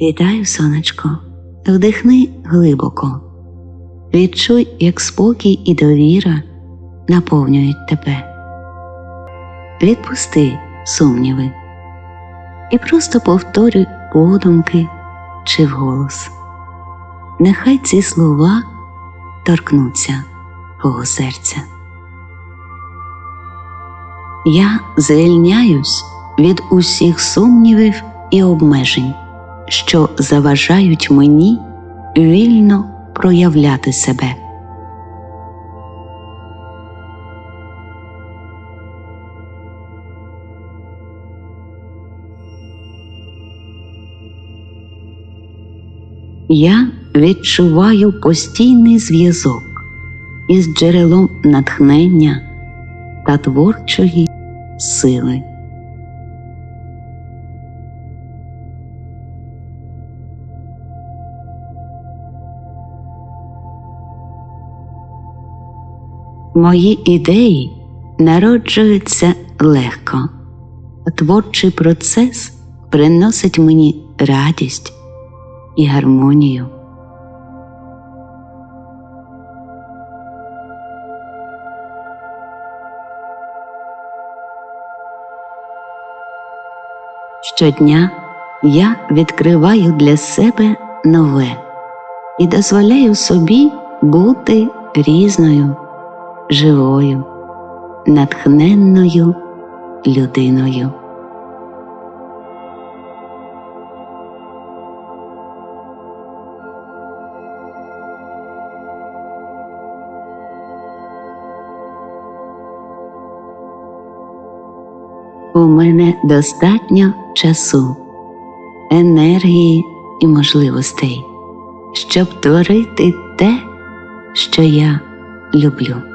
Вітаю, сонечко, вдихни глибоко. Відчуй, як спокій і довіра наповнюють тебе. Відпусти сумніви і просто повторюй подумки чи вголос. Нехай ці слова торкнуться твого серця. Я звільняюсь від усіх сумнівів і обмежень, що заважають мені вільно проявляти себе. Я відчуваю постійний зв'язок із джерелом натхнення та творчої сили. Мої ідеї народжуються легко, творчий процес приносить мені радість і гармонію. Щодня я відкриваю для себе нове і дозволяю собі бути різною, живою, натхненною людиною. У мене достатньо часу, енергії і можливостей, щоб творити те, що я люблю.